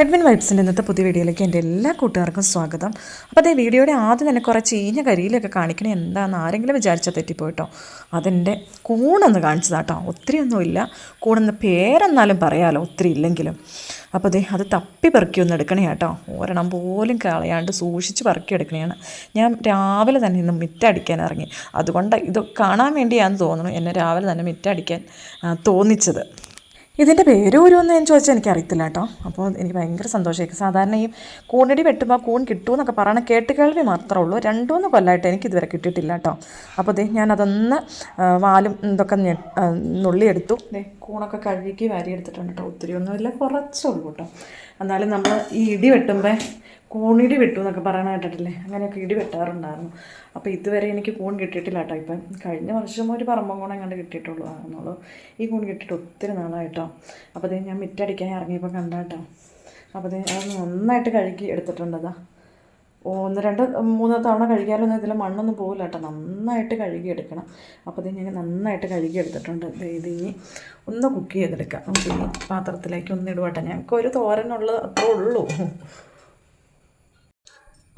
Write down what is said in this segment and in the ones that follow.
Edwin വൈബ്സിന്റെ ഇന്നത്തെ പുതിയ വീഡിയോയിലേക്ക് എന്റെ എല്ലാ കൂട്ടുകാർക്കും സ്വാഗതം. അപ്പോൾ അതേ വീഡിയോയുടെ ആദ്യം തന്നെ കുറച്ച് ചീഞ്ഞ കരിയിലൊക്കെ കാണിക്കണേ എന്താണെന്ന് ആരെങ്കിലും വിചാരിച്ചാൽ തെറ്റിപ്പോയിട്ടോ. അതെന്റെ കൂണെന്ന് കാണിച്ചതാട്ടോ. ഒത്തിരി ഒന്നുമില്ല കൂണെന്ന് പേരെന്നാലും പറയാമല്ലോ ഒത്തിരി ഇല്ലെങ്കിലും. അപ്പോൾ അതേ അത് തപ്പി പെറുക്കി ഒന്ന് എടുക്കണേ കേട്ടോ. ഒരെണ്ണം പോലും കളയാണ്ട് സൂക്ഷിച്ച് പെറുക്കി എടുക്കണേയാണ് ഞാൻ രാവിലെ തന്നെ ഇന്ന് മിറ്റടിക്കാൻ ഇറങ്ങി. അതുകൊണ്ട് ഇത് കാണാൻ വേണ്ടിയാണെന്ന് തോന്നുന്നു. എന്നെ രാവിലെ തന്നെ മിറ്റടിക്കാൻ തോന്നിച്ചത്. ഇതിന്റെ പേര് ഊരുമെന്ന് ഞാൻ ചോദിച്ചാൽ എനിക്ക് അറിയത്തില്ല കേട്ടോ. അപ്പോൾ എനിക്ക് ഭയങ്കര സന്തോഷമായിരിക്കും. സാധാരണ ഈ കൂണടി വെട്ടുമ്പോൾ കൂൺ കിട്ടുമെന്നൊക്കെ പറയണ കേട്ടുകേൾവി മാത്രമേ ഉള്ളൂ. രണ്ടുമൂന്ന് കൊല്ലമായിട്ട് എനിക്ക് ഇതുവരെ കിട്ടിയിട്ടില്ല കേട്ടോ. അപ്പോൾ ദേ ആ, വാലും ഇതൊക്കെ നുള്ളിയെടുത്തു ദേ കൂണൊക്കെ കഴുകി വാരിയെടുത്തിട്ടുണ്ട് കേട്ടോ. ഒത്തിരി ഒന്നുമില്ല കുറച്ചുള്ളൂ കേട്ടോ. എന്നാലും നമ്മൾ ഈ ഇടി വെട്ടുമ്പോൾ കൂണിടി വിട്ടു എന്നൊക്കെ പറയണ കേട്ടിട്ടില്ലേ? അങ്ങനെയൊക്കെ ഇടി വെട്ടാറുണ്ടായിരുന്നു. അപ്പോൾ ഇതുവരെ എനിക്ക് കൂൺ കിട്ടിയിട്ടില്ല കേട്ടോ. ഇപ്പം കഴിഞ്ഞ വർഷം ഒരു പറമ്പം കൂടെ അങ്ങോട്ട് കിട്ടിയിട്ടുള്ളൂ ആണെന്നുള്ളൂ. ഈ കൂൺ കിട്ടിയിട്ട് ഒത്തിരി നാളായിട്ടോ. അപ്പോൾ അത് ഞാൻ മിറ്റടിക്കാൻ ഇറങ്ങിയപ്പോൾ കണ്ട കേട്ടോ. അപ്പോൾ അത് അത് നന്നായിട്ട് കഴുകി എടുത്തിട്ടുണ്ടതാ അതാ ഒന്ന് രണ്ട് മൂന്ന് തവണ കഴുകിയാലൊന്നും ഇതിൽ മണ്ണൊന്നും പോകില്ല കേട്ടോ. നന്നായിട്ട് കഴുകി എടുക്കണം. അപ്പോൾ ഇത് ഞാൻ നന്നായിട്ട് കഴുകി എടുത്തിട്ടുണ്ട്. ഇത് ഇനി ഒന്ന് കുക്ക് ചെയ്തെടുക്കാം. പാത്രത്തിലേക്ക് ഒന്ന് ഇടുവാട്ടെ. ഞങ്ങൾക്ക് ഒരു തോരനുള്ളത് അത്രേ ഉള്ളൂ.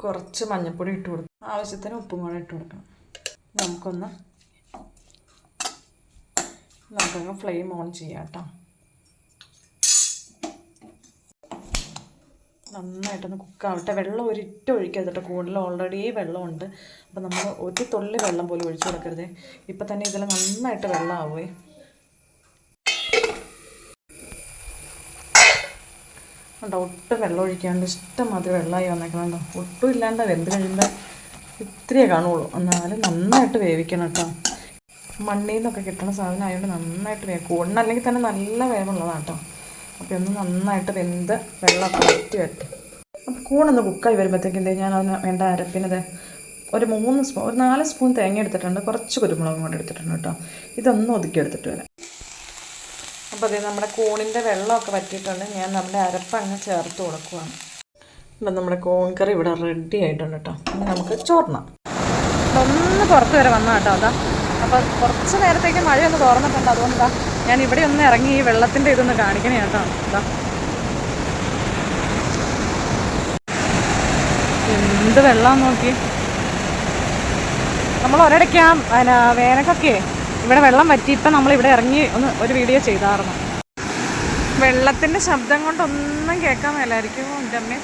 കുറച്ച് മഞ്ഞൾപ്പൊടി ഇട്ട് കൊടുക്കും ആവശ്യത്തിന് ഉപ്പും കൂടെ ഇട്ട് കൊടുക്കണം. നമുക്കൊന്ന് നമുക്കങ്ങ് ഫ്ലെയിം ഓൺ ചെയ്യാം കേട്ടോ. നന്നായിട്ടൊന്ന് കുക്കാവട്ടെ വെള്ളം ഒരിട്ട് ഒഴിക്കരുത് കേട്ടോ. കൂടുതൽ ഓൾറെഡി വെള്ളമുണ്ട്. അപ്പോൾ നമ്മൾ ഒരു തുള്ളി വെള്ളം പോലും ഒഴിച്ചു കൊടുക്കരുത്. ഇപ്പം തന്നെ ഇതിൽ നന്നായിട്ട് വെള്ളം കണ്ടോ? ഒട്ടും വെള്ളം ഒഴിക്കാണ്ട് ഇഷ്ടം മാത്രം വെള്ളമായി വന്നേക്കണുണ്ടോ ഒട്ടും ഇല്ലാണ്ട് വെന്ത് കഴിയുമ്പോൾ ഇത്രയേ കാണുള്ളൂ. എന്നാലും നന്നായിട്ട് വേവിക്കണം കേട്ടോ. മണ്ണിൽ നിന്നൊക്കെ കിട്ടുന്ന സാധനം ആയതുകൊണ്ട് നന്നായിട്ട് വേവും അല്ലെങ്കിൽ തന്നെ നല്ല വേവുള്ളതാണ് കേട്ടോ. അപ്പോൾ ഒന്ന് നന്നായിട്ട് വെന്ത് വെള്ളമൊക്കെ വറ്റി വരട്ടെ. അപ്പോൾ കൂണൊന്ന് കുക്കായി വരുമ്പോഴത്തേക്കും ഞാൻ അതിന് വേണ്ട അരപ്പിനത് ഒരു മൂന്ന് സ്പൂൺ ഒരു നാല് സ്പൂൺ തേങ്ങ എടുത്തിട്ടുണ്ട്. കുറച്ച് കുരുമുളകും കൂടെ എടുത്തിട്ടുണ്ട് കേട്ടോ. ഇതൊന്ന് ഒതുക്കി എടുത്തിട്ട് വരാം. അപ്പോൾ ഇത് നമ്മുടെ കൂണിന്റെ വെള്ളമൊക്കെ വറ്റിയിട്ടുണ്ട്. ഞാൻ നമ്മുടെ അരപ്പ് അങ്ങ് ചേർത്ത് കൊടുക്കുവാണ്. അപ്പം നമ്മുടെ കൂൺ കറി ഇവിടെ റെഡി ആയിട്ടുണ്ട് കേട്ടോ നമുക്ക് ചോർന്നാം ഒന്ന് പുറത്ത് വരെ വന്നാൽ കേട്ടോ അതാ. അപ്പോൾ കുറച്ച് നേരത്തേക്ക് മഴയൊന്ന് തുറന്നിട്ടുണ്ട് അതുകൊണ്ടാ ഞാൻ ഇവിടെ ഒന്ന് ഇറങ്ങി ഈ വെള്ളത്തിന്റെ ഇതൊന്ന് കാണിക്കണേ കേട്ടോ അതാ എന്ത് വെള്ളം നോക്കി നമ്മൾ ഒരിടയ്ക്ക് ആ വേനക്കൊക്കെ ഇവിടെ വെള്ളം വറ്റി ഇപ്പം നമ്മൾ ഇവിടെ ഇറങ്ങി ഒന്ന് ഒരു വീഡിയോ ചെയ്തായിരുന്നു വെള്ളത്തിന്റെ ശബ്ദം കൊണ്ടൊന്നും കേൾക്കാൻ മേലായിരിക്കും എന്റെ അമ്മയെ